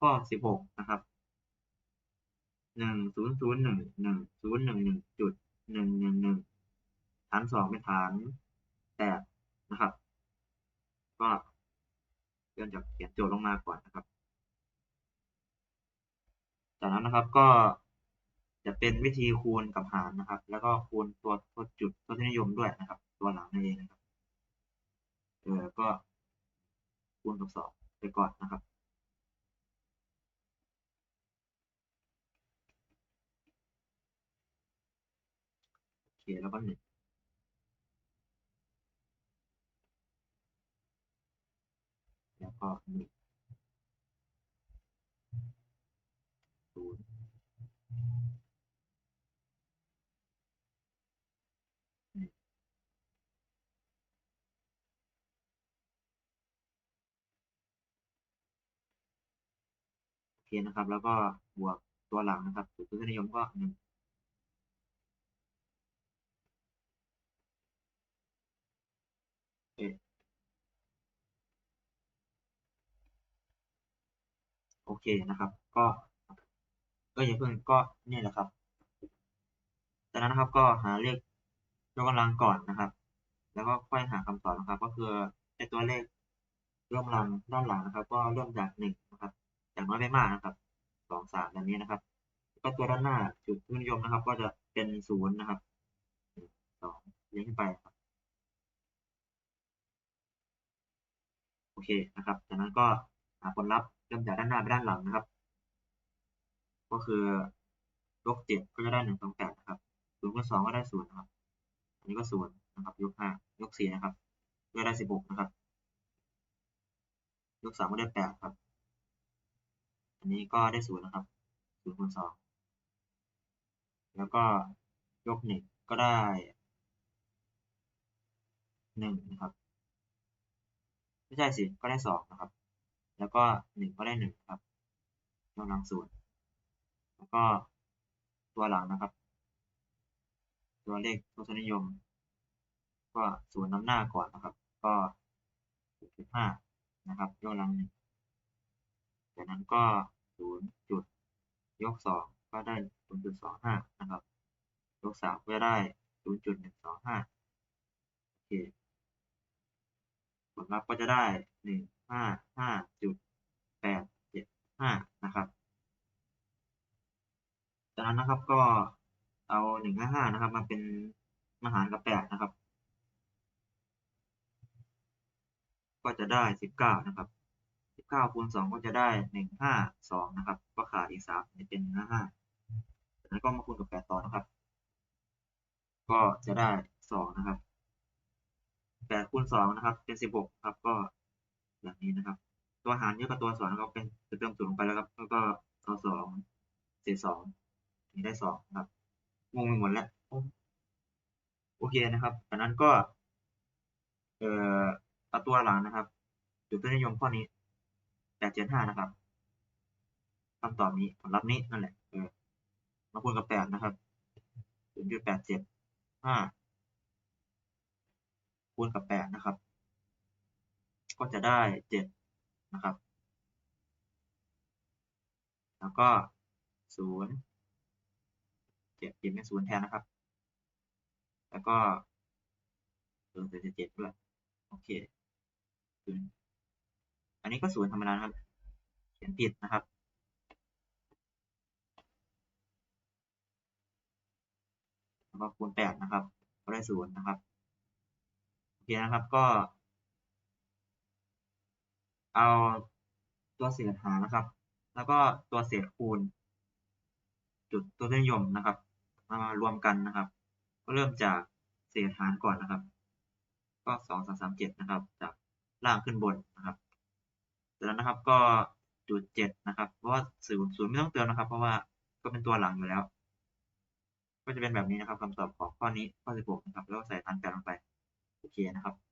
ข้อสิบหกนะครับหนึ่งศูนย์ศูนย์หนึ่งหนึ่งศูนย์หนึ่งหนึ่งจุดหนึ่งหนึ่งหนึ่งฐานสองเป็นฐานแปดนะครับ ก็เริ่มจากเขียนโจทย์ลงมาก่อนนะครับ จากนั้นนะครับก็จะเป็นวิธีคูณกับหารนะครับ แล้วก็คูณตัวตัวจุดตัวที่นิยมด้วยนะครับ ตัวหลังนั่นเองนะครับเออก็คูณกับสองไปก่อนนะครับ โอเค แล้วก็หนึ่งแล้วก็หนึ่งศูนย์โอเคนะครับ แล้วก็บวกตัวหลังนะครับสูตรทศนิยมก็หนึ่งเอ๊ะโอ เคนะครับ ก็ ก็อย่าเพิ่งก็นี่แหละครับจากนั้นนะครับก็หาเลขยกกำลังก่อนนะครับ แล้วก็ค่อยหาคำตอบนะครับ ก็คือไอตัวเลขยกกำลังด้านหลังนะครับ ก็เริ่มจากหนึ่งนะครับจากน้อยไปมากนะครับสองสามแบบนี้นะครับ ก็ตัวด้านหน้าจุดทุนนิยมนะครับ ก็จะเป็นศูนย์นะครับสองเลี้ยงขึ้นไปครับโอเคนะครับจากนั้นก็หาผลลัพธ์ เริ่มจากด้านหน้าไปด้านหลังนะครับ ก็คือยกเจ็ดก็จะได้หนึ่งสองแปดนะครับศูนย์คูณสองก็ได้ศูนย์นะครับอันนี้ก็ศูนย์นะครับ ยกห้ายกสี่นะครับก็ได้สิบหกนะครับ ยกสามก็ได้แปดครับ อันนี้ก็ได้ศูนย์นะครับศูนย์คูณสองแล้วก็ยกหนึ่งก็ได้หนึ่งนะครับ ไม่ใช่สิก็ได้สองนะครับ แล้วก็หนึ่งก็ได้หนึ่งครับยกกำลังศูนย์แล้วก็ตัวหลังนะครับ ตัวเลขทศนิยม ก็ศูนย์นำหน้าก่อนนะครับ ก็จุดห้านะครับยกกำลังหนึ่งจากนั้นก็ศูนย์จุดยกสองก็ได้ศูนย์จุดสองห้านะครับ ยกสามก็ได้ศูนย์จุดหนึ่งสองห้าโอเคผลลัพธ์ก็จะได้หนึ่ง ห้าห้าจุดแปดเจ็ดห้านะครับจากนั้นนะครับก็เอาหนึ่งห้าห้านะครับมาเป็นมาหารกับแปดนะครับ ก็จะได้สิบเก้านะครับสิบเก้าคูณสองก็จะได้หนึ่งห้าสองนะครับ ก็ขาดอีกสามเป็นห้าห้าแล้วก็มาคูณกับแปดต่อนะครับ ก็จะได้สองนะครับแปดคูณสองนะครับ เป็นสิบหกครับก็ แบบนี้นะครับ ตัวหารเยอะกว่าตัวสองก็เป็นจะเติมศูนย์ลงไปแล้วครับ แล้วก็เอาสองเศษสองนี่ได้สองครับงงไปหมดแล้วโอเคนะครับจากนั้นก็เอ่อเอาตัวหลังนะครับจุดต้นนิยมข้อนี้แปดเจ็ดห้านะครับคำตอบนี้ผลลัพธ์นี้นั่นแหละเออมาคูณกับแปดนะครับศูนย์จุดแปดเจ็ดห้าคูณกับแปดนะครับ ก็จะได้เจ็ดนะครับ แล้วก็ศูนย์เจ็ดเจ็ดเป็นศูนย์แทนนะครับ แล้วก็ศูนย์เจ็ดเจ็ดด้วยโอเคศูนย์อันนี้ก็ศูนย์ธรรมดานะครับ เขียนผิดนะครับแล้วก็คูณแปดนะครับ ก็ได้ศูนย์นะครับ โอเคนะครับก็ เอาตัวเศษหารนะครับ แล้วก็ตัวเศษคูณ จุดตัวนิยมนะครับมารวมกันนะครับ ก็เริ่มจากเศษหารก่อนนะครับ ก็สองสามสามเจ็ดนะครับ จากล่างขึ้นบนนะครับจากนั้นนะครับก็จุดเจ็ดนะครับ เพราะว่าศูนย์ศูนย์ไม่ต้องเติมนะครับ เพราะว่าก็เป็นตัวหลังอยู่แล้ว ก็จะเป็นแบบนี้นะครับคำตอบของข้อนี้ข้อสิบหกนะครับ แล้วใส่ฐานแปดลงไป โอเคนะครับ